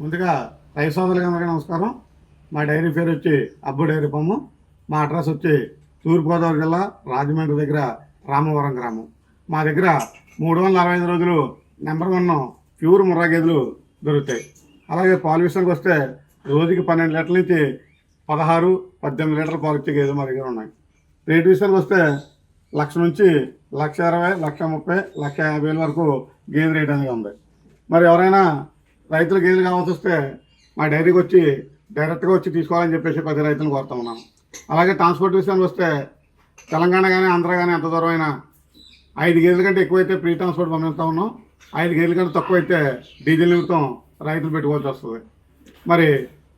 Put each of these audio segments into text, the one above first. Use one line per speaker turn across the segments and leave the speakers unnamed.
ముందుగా రైతు సోదరులకి అందరికీ నమస్కారం. మా డైరీ పేరు వచ్చి అబ్బు డైరీ పమ్ము మా అడ్రస్ వచ్చి తూర్పుగోదావరి జిల్లా రాజమండ్రి దగ్గర రామవరం గ్రామం. మా దగ్గర మూడు వందల అరవై ఐదు రోజులు నెంబర్ వన్ ప్యూర్ ముర్రా గేదెలు దొరుకుతాయి. అలాగే పాలు విషయానికి వస్తే రోజుకి పన్నెండు లీటర్ల నుంచి పదహారు పద్దెనిమిది లీటర్ల పాలు ఇచ్చే గేదెలు మా దగ్గర ఉన్నాయి. రేటు విషయానికి వస్తే లక్ష నుంచి లక్ష ఇరవై లక్ష ముప్పై లక్ష యాభై వేల వరకు గేదె రేట్ అనేది ఉంది. మరి ఎవరైనా రైతులు గేదెలు కావాల్సి వస్తే మా డైరీకి వచ్చి డైరెక్ట్గా వచ్చి తీసుకోవాలని చెప్పేసి పది రైతులను కోరుతా ఉన్నాను. అలాగే ట్రాన్స్పోర్ట్ విషయానికి వస్తే తెలంగాణ కానీ ఆంధ్ర కానీ ఎంత దూరం అయినా ఐదు గేదెల కంటే ఎక్కువైతే ఫ్రీ ట్రాన్స్పోర్ట్ పంపిస్తూ ఉన్నాం. ఐదు గేదెల కంటే తక్కువైతే డీజిల్ నిమిత్తం రైతులు పెట్టుకోవాల్సి వస్తుంది. మరి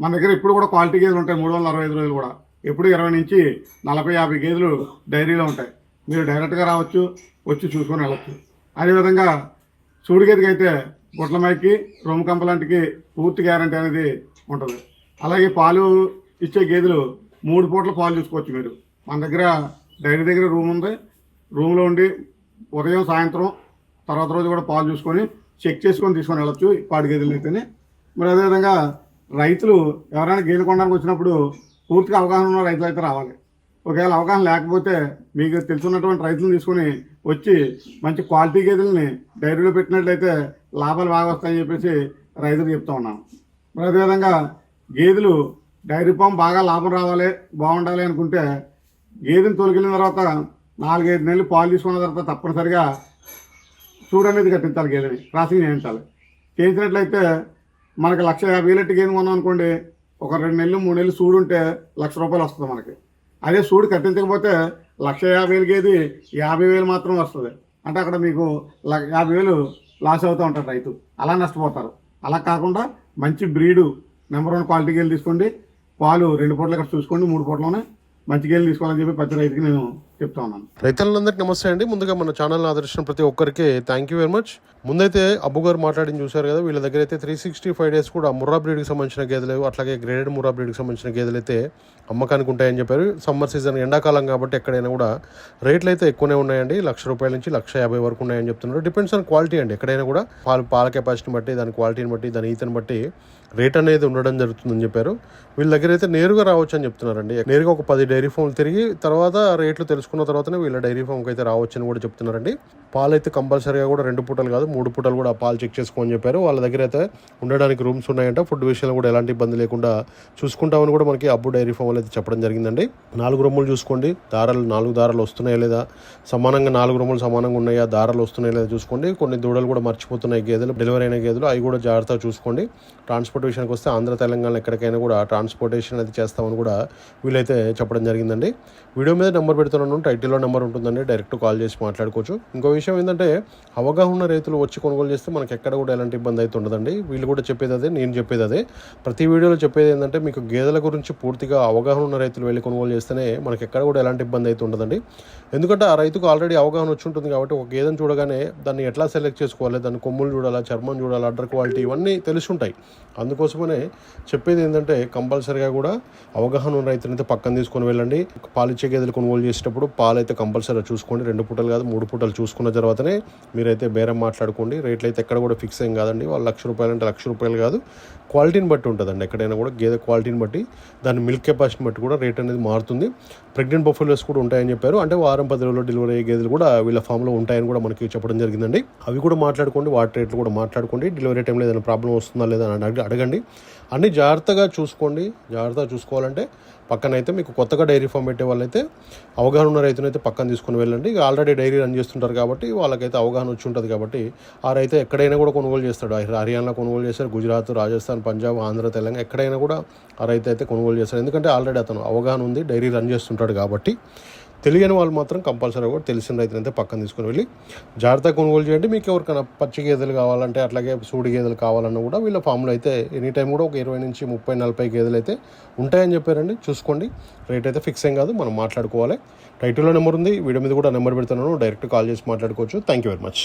మన దగ్గర ఇప్పుడు కూడా క్వాలిటీ గేదెలు ఉంటాయి మూడు వందల అరవై ఐదు రోజులు కూడా. ఎప్పుడు ఇరవై నుంచి నలభై యాభై గేదెలు డైరీలో ఉంటాయి. మీరు డైరెక్ట్గా రావచ్చు వచ్చి చూసుకొని వెళ్ళచ్చు. అదేవిధంగా సూడి గేదెకి అయితే గుట్లమైకి రొమ్ము కంపలాంటికి పూర్తి గ్యారంటీ అనేది ఉంటుంది. అలాగే పాలు ఇచ్చే గేదెలు మూడు పూట్ల పాలు చూసుకోవచ్చు మీరు. మన దగ్గర డైరీ దగ్గర రూమ్ ఉంది. రూమ్లో ఉండి ఉదయం సాయంత్రం తర్వాత రోజు కూడా పాలు చూసుకొని చెక్ చేసుకొని తీసుకొని వెళ్ళొచ్చు పాడి గేదెలు అయితేనే. మరి అదేవిధంగా రైతులు ఎవరైనా గేదె కొనడానికి వచ్చినప్పుడు పూర్తిగా అవగాహన ఉన్న రైతులు అయితే రావాలి. ఒకవేళ అవగాహన లేకపోతే మీకు తెలుసున్నటువంటి రైతులను తీసుకొని వచ్చి మంచి క్వాలిటీ గేదెల్ని డైరీలో పెట్టినట్లయితే లాభాలు బాగా వస్తాయని చెప్పేసి రైతులు చెప్తా ఉన్నాను మరి అదేవిధంగా గేదెలు డైరీ ఫామ్ బాగా లాభం రావాలి బాగుండాలి అనుకుంటే గేదెని తొలగిన తర్వాత నాలుగైదు నెలలు పాలు తీసుకున్న తర్వాత తప్పనిసరిగా చూడు అనేది కట్టించాలి గేదెని క్రాసింగ్ చేయించాలి. చేయించినట్లయితే మనకి లక్ష యాభై వేలెట్టు గేదె కొన్నాం అనుకోండి ఒక రెండు నెలలు మూడు నెలలు చూడుంటే ఉంటే లక్ష రూపాయలు వస్తుంది మనకి. అదే సూడు కట్టించకపోతే లక్ష యాభై వేలు యాభై వేలు మాత్రం వస్తుంది. అంటే అక్కడ మీకు ల- యాభై వేలు లాస్ అవుతూ ఉంటారు రైతు. అలా నష్టపోతారు. అలా కాకుండా మంచి బ్రీడు నెంబర్ వన్ క్వాలిటీ గేలు తీసుకోండి. పాలు రెండు పూటలు ఇక్కడ చూసుకోండి మూడు పూటలోనే మంచి గేలు తీసుకోవాలని చెప్పి ప్రతి రైతుకి నేను చెప్తా ఉన్నాను
రైతులందరికీ నమస్తే అండి. ముందుగా మన ఛానల్ ఆదర్శించిన ప్రతి ఒక్కరికి థ్యాంక్ యూ వెరీ మచ్ ముందైతే అబ్బు గారు మాట్లాడి చూశారు కదా వీళ్ళ దగ్గర అయితే త్రీ సిక్స్టీ ఫైవ్ డేస్ కూడా ముర్రా బ్రీడ్కి సంబంధించిన గేదెలు అట్లాగే గ్రేడెడ్ ముర్రా బ్రీడ్కి సంబంధించిన గేదెలు అయితే అమ్మకానికి ఉంటాయని చెప్పారు. సమ్మర్ సీజన్ ఎండాకాలం కాబట్టి ఎక్కడైనా కూడా రేట్లు అయితే ఎక్కువనే ఉన్నాయండి. లక్ష రూపాయల నుంచి లక్ష యాభై వరకు ఉన్నాయని చెప్తున్నారు. డిపెండ్స్ ఆన్ క్వాలిటీ అండి. ఎక్కడైనా కూడా పాల పాల కెపాసిటీని బట్టి దాని క్వాలిటీని బట్టి దాని ఈతని బట్టి రేట్ అనేది ఉండడం జరుగుతుందని చెప్పారు. వీళ్ళ దగ్గర అయితే నేరుగా రావచ్చు అని చెప్తున్నారండి. నేరుగా ఒక పది డైరీ ఫోన్లు తిరిగి తర్వాత రేట్లు తెలుసుకున్న తర్వాతనే వీళ్ళ డైరీ ఫామ్కి అయితే రావచ్చని కూడా చెప్తున్నారండి. పాలు అయితే కంపల్సరీగా కూడా రెండు పూటలు కాదు మూడు పూటలు కూడా ఆ పాలు చెక్ చేసుకోమని చెప్పారు. వాళ్ళ దగ్గర అయితే ఉండడానికి రూమ్స్ ఉన్నాయంట. ఫుడ్ విషయంలో కూడా ఎలాంటి ఇబ్బంది లేకుండా చూసుకుంటామని కూడా మనకి అబ్బు డైరీ ఫామ్ అయితే చెప్పడం జరిగిందండి. నాలుగు రొమ్ములు చూసుకోండి. దారాలు నాలుగు దారాలు వస్తున్నాయా లేదా? సమానంగా నాలుగు రొమ్ములు సమానంగా ఉన్నాయా? దారాలు వస్తున్నాయా లేదా చూసుకోండి. కొన్ని దూడలు కూడా మర్చిపోతున్నాయి గేదెలు డెలివరీ అయిన గేదెలు. అవి కూడా జాగ్రత్తగా చూసుకోండి. ట్రాన్స్పోర్ట్ విషయానికి వస్తే ఆంధ్ర తెలంగాణ ఎక్కడికైనా కూడా ట్రాన్స్పోర్టేషన్ అయితే చేస్తామని కూడా వీళ్ళైతే చెప్పడం జరిగిందండి. వీడియో మీద నెంబర్ పెడుతున్నాను. టైటిల్లో నెంబర్ ఉంటుందండి. డైరెక్ట్ కాల్ చేసి మాట్లాడుకోవచ్చు. ఇంకో విషయం ఏంటంటే అవగాహన ఉన్న రైతులు వచ్చి కొనుగోలు చేస్తే మనకి ఎక్కడ కూడా ఎలాంటి ఇబ్బంది అయితే ఉండదండి. వీళ్ళు కూడా చెప్పేది అదే నేను చెప్పేది అదే. ప్రతి వీడియోలో చెప్పేది ఏంటంటే మీకు గేదెల గురించి పూర్తిగా అవగాహన ఉన్న రైతులు వెళ్ళి కొనుగోలు చేస్తేనే మనకి ఎక్కడ కూడా ఎలాంటి ఇబ్బంది అయితే ఉండదండి. ఎందుకంటే ఆ రైతుకు ఆల్రెడీ అవగాహన వచ్చి ఉంటుంది కాబట్టి ఒక గేదెను చూడగానే దాన్ని ఎట్లా సెలెక్ట్ చేసుకోవాలి దాని కొమ్ములు చూడాలా చర్మం చూడాలా అడ్డర్ క్వాలిటీ ఇవన్నీ తెలిసి ఉంటాయి. అందుకోసమనే చెప్పేది ఏంటంటే కంపల్సరీగా కూడా అవగాహన ఉన్న రైతునైతే పక్కన తీసుకొని వెళ్ళండి. పాలిచ్చే గేదెలు కొనుగోలు చేసేటప్పుడు పాలు అయితే కంపల్సరీ చూసుకోండి. రెండు పూటలు కాదు మూడు పూటలు చూసుకున్న తర్వాతనే మీరైతే బేరం మాట్లాడుకోండి. రేట్లు అయితే ఎక్కడ కూడా ఫిక్స్ ఏం కాదండి. వాళ్ళు లక్ష రూపాయలు అంటే లక్ష రూపాయలు కాదు. క్వాలిటీని బట్టి ఉంటుందండి. ఎక్కడైనా కూడా గేదె క్వాలిటీని బట్టి దాని మిల్క్ కెపాసిటీని బట్టి కూడా రేట్ అనేది మారుతుంది. ప్రెగ్నెంట్ బఫెలోస్ కూడా ఉంటాయని చెప్పారు. అంటే వారం పది రోజుల్లో డెలివరీ అయ్యే గేదెలు కూడా వీళ్ళ ఫామ్లో ఉంటాయని కూడా మనకి చెప్పడం జరిగిందండి. అవి కూడా మాట్లాడుకోండి. వాటి రేట్లు కూడా మాట్లాడుకోండి. డెలివరీ టైంలో ఏదైనా ప్రాబ్లం వస్తుందా లేదా అని అడగండి. అన్ని జాగ్రత్తగా చూసుకోండి. జాగ్రత్తగా చూసుకోవాలంటే పక్కనైతే మీకు కొత్తగా డైరీ ఫామ్ పెట్టే వాళ్ళైతే అవగాహన ఉన్న రైతునైతే పక్కన తీసుకుని వెళ్ళండి. ఇక ఆల్రెడీ డైరీ రన్ చేస్తుంటారు కాబట్టి వాళ్ళకైతే అవగాహన వచ్చి ఉంటుంది కాబట్టి ఆ రైతు ఎక్కడైనా కూడా కొనుగోలు చేస్తాడు. హర్యానా కొనుగోలు చేస్తారు గుజరాత్ రాజస్థాన్ పంజాబ్ ఆంధ్ర తెలంగాణ ఎక్కడైనా కూడా ఆ రైతు అయితే కొనుగోలు చేస్తాడు. ఎందుకంటే ఆల్రెడీ అతను అవగాహన ఉంది డైరీ రన్ చేస్తుంటాడు కాబట్టి తెలియని వాళ్ళు మాత్రం కంపల్సరీ కూడా తెలిసిన రైతులు అయితే పక్కన తీసుకుని వెళ్ళి జాగ్రత్తగా కొనుగోలు చేయండి. మీకు ఎవరికైనా పచ్చి గేదెలు కావాలంటే అట్లాగే సూడి గేదెలు కావాలన్నా కూడా వీళ్ళ ఫామ్లో అయితే ఎనీ టైం కూడా ఒక ఇరవై నుంచి ముప్పై నలభై గేదెలు అయితే ఉంటాయని చెప్పారండి. చూసుకోండి. రేట్ అయితే ఫిక్స్ ఏం కాదు. మనం మాట్లాడుకోవాలి. టైటిల్లో నెంబర్ ఉంది. వీడియో మీద కూడా నెంబర్ పెడుతున్నాను. డైరెక్ట్ కాల్ చేసి మాట్లాడుకోవచ్చు. Thank you very much